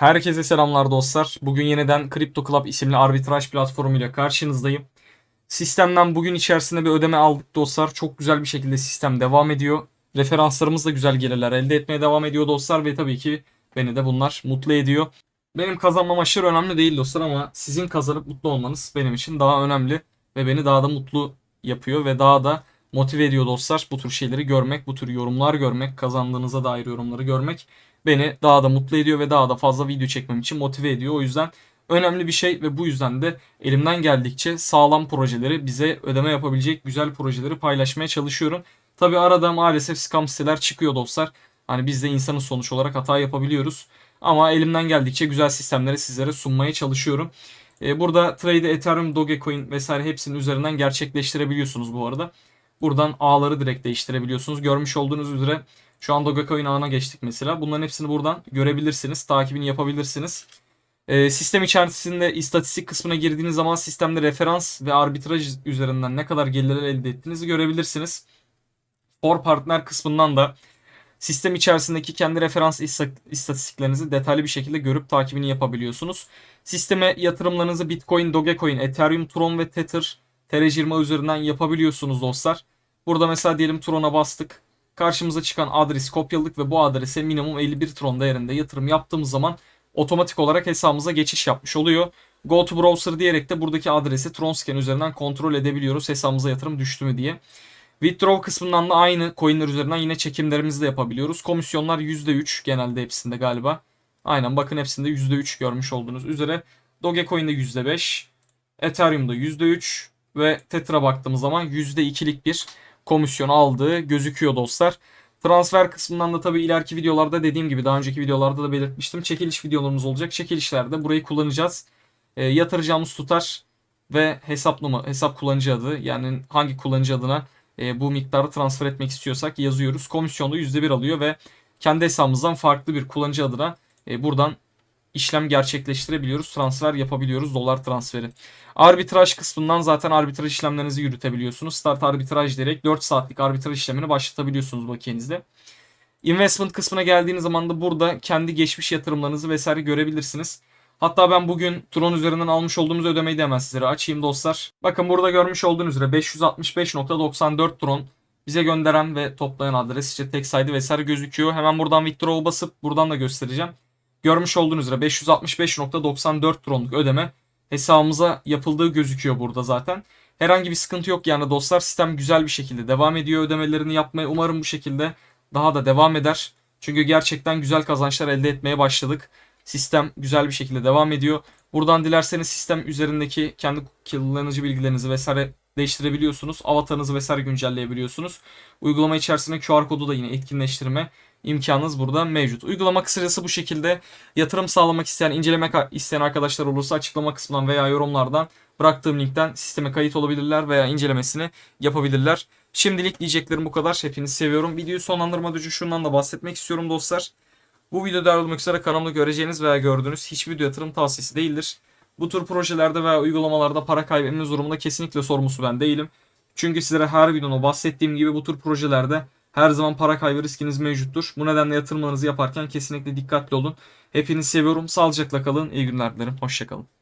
Herkese selamlar dostlar. Bugün yeniden Crypto Club isimli arbitraj platformuyla karşınızdayım. Sistemden bugün içerisinde bir ödeme aldık dostlar. Çok güzel bir şekilde sistem devam ediyor. Referanslarımız da güzel gelirler elde etmeye devam ediyor dostlar ve tabii ki beni de bunlar mutlu ediyor. Benim kazanmam aşırı önemli değil dostlar ama sizin kazanıp mutlu olmanız benim için daha önemli ve beni daha da mutlu yapıyor ve daha da motive ediyor dostlar. Bu tür şeyleri görmek, bu tür yorumlar görmek, kazandığınıza dair yorumları görmek beni daha da mutlu ediyor ve daha da fazla video çekmem için motive ediyor. O yüzden önemli bir şey ve bu yüzden de elimden geldikçe sağlam projeleri bize ödeme yapabilecek güzel projeleri paylaşmaya çalışıyorum. Tabi arada maalesef scam siteler çıkıyor dostlar. Hani biz de insanın sonuç olarak hata yapabiliyoruz. Ama elimden geldikçe güzel sistemleri sizlere sunmaya çalışıyorum. Ee, burada trade Ethereum, Dogecoin vesaire hepsinin üzerinden gerçekleştirebiliyorsunuz bu arada. Buradan ağları direkt değiştirebiliyorsunuz. Görmüş olduğunuz üzere şu an Dogecoin ağına geçtik mesela. Bunların hepsini buradan görebilirsiniz. Takibini yapabilirsiniz. Ee, sistem içerisinde istatistik kısmına girdiğiniz zaman sistemde referans ve arbitraj üzerinden ne kadar gelirler elde ettiğinizi görebilirsiniz. For partner kısmından da sistem içerisindeki kendi referans ista- istatistiklerinizi detaylı bir şekilde görüp takibini yapabiliyorsunuz. Sisteme yatırımlarınızı Bitcoin, Dogecoin, Ethereum, Tron ve Tether TR20 üzerinden yapabiliyorsunuz dostlar. Burada mesela diyelim Tron'a bastık. Karşımıza çıkan adresi kopyaladık ve bu adrese minimum 51 Tron değerinde yatırım yaptığımız zaman otomatik olarak hesabımıza geçiş yapmış oluyor. Go to browser diyerek de buradaki adresi Tronscan üzerinden kontrol edebiliyoruz hesabımıza yatırım düştü mü diye. Withdraw kısmından da aynı coinler üzerinden yine çekimlerimizi de yapabiliyoruz. Komisyonlar %3 genelde hepsinde galiba. Aynen bakın hepsinde %3 görmüş olduğunuz üzere. Dogecoin'de %5, Ethereum'da %3 ve Tetra baktığımız zaman %2'lik bir komisyon aldığı gözüküyor dostlar. Transfer kısmından da tabii ileriki videolarda dediğim gibi daha önceki videolarda da belirtmiştim. Çekiliş videolarımız olacak. Çekilişlerde burayı kullanacağız. E, yatıracağımız tutar ve hesap numara, hesap kullanıcı adı yani hangi kullanıcı adına e, bu miktarı transfer etmek istiyorsak yazıyoruz. Komisyonu %1 alıyor ve kendi hesabımızdan farklı bir kullanıcı adına e, buradan işlem gerçekleştirebiliyoruz. Transfer yapabiliyoruz. Dolar transferi. Arbitraj kısmından zaten arbitraj işlemlerinizi yürütebiliyorsunuz. Start arbitraj diyerek 4 saatlik arbitraj işlemini başlatabiliyorsunuz bakiyenizde. Investment kısmına geldiğiniz zaman da burada kendi geçmiş yatırımlarınızı vesaire görebilirsiniz. Hatta ben bugün Tron üzerinden almış olduğumuz ödemeyi de hemen sizlere açayım dostlar. Bakın burada görmüş olduğunuz üzere 565.94 Tron bize gönderen ve toplayan adres işte tek saydı vesaire gözüküyor. Hemen buradan withdraw basıp buradan da göstereceğim. Görmüş olduğunuz üzere 565.94 Tron'luk ödeme hesabımıza yapıldığı gözüküyor burada zaten. Herhangi bir sıkıntı yok yani dostlar. Sistem güzel bir şekilde devam ediyor ödemelerini yapmaya. Umarım bu şekilde daha da devam eder. Çünkü gerçekten güzel kazançlar elde etmeye başladık. Sistem güzel bir şekilde devam ediyor. Buradan dilerseniz sistem üzerindeki kendi kullanıcı bilgilerinizi vesaire değiştirebiliyorsunuz. Avatarınızı vesaire güncelleyebiliyorsunuz. Uygulama içerisinde QR kodu da yine etkinleştirme imkanınız burada mevcut. Uygulama kısacası bu şekilde yatırım sağlamak isteyen, incelemek isteyen arkadaşlar olursa açıklama kısmından veya yorumlardan bıraktığım linkten sisteme kayıt olabilirler veya incelemesini yapabilirler. Şimdilik diyeceklerim bu kadar. Hepinizi seviyorum. Videoyu sonlandırmadan önce şundan da bahsetmek istiyorum dostlar. Bu videoda ayrılmak üzere kanalımda göreceğiniz veya gördüğünüz hiçbir video yatırım tavsiyesi değildir. Bu tür projelerde veya uygulamalarda para kaybetmeniz durumunda kesinlikle sorumlusu ben değilim. Çünkü sizlere her videoda bahsettiğim gibi bu tür projelerde her zaman para kaybı riskiniz mevcuttur. Bu nedenle yatırımlarınızı yaparken kesinlikle dikkatli olun. Hepinizi seviyorum. Sağlıcakla kalın. İyi günler dilerim. Hoşçakalın.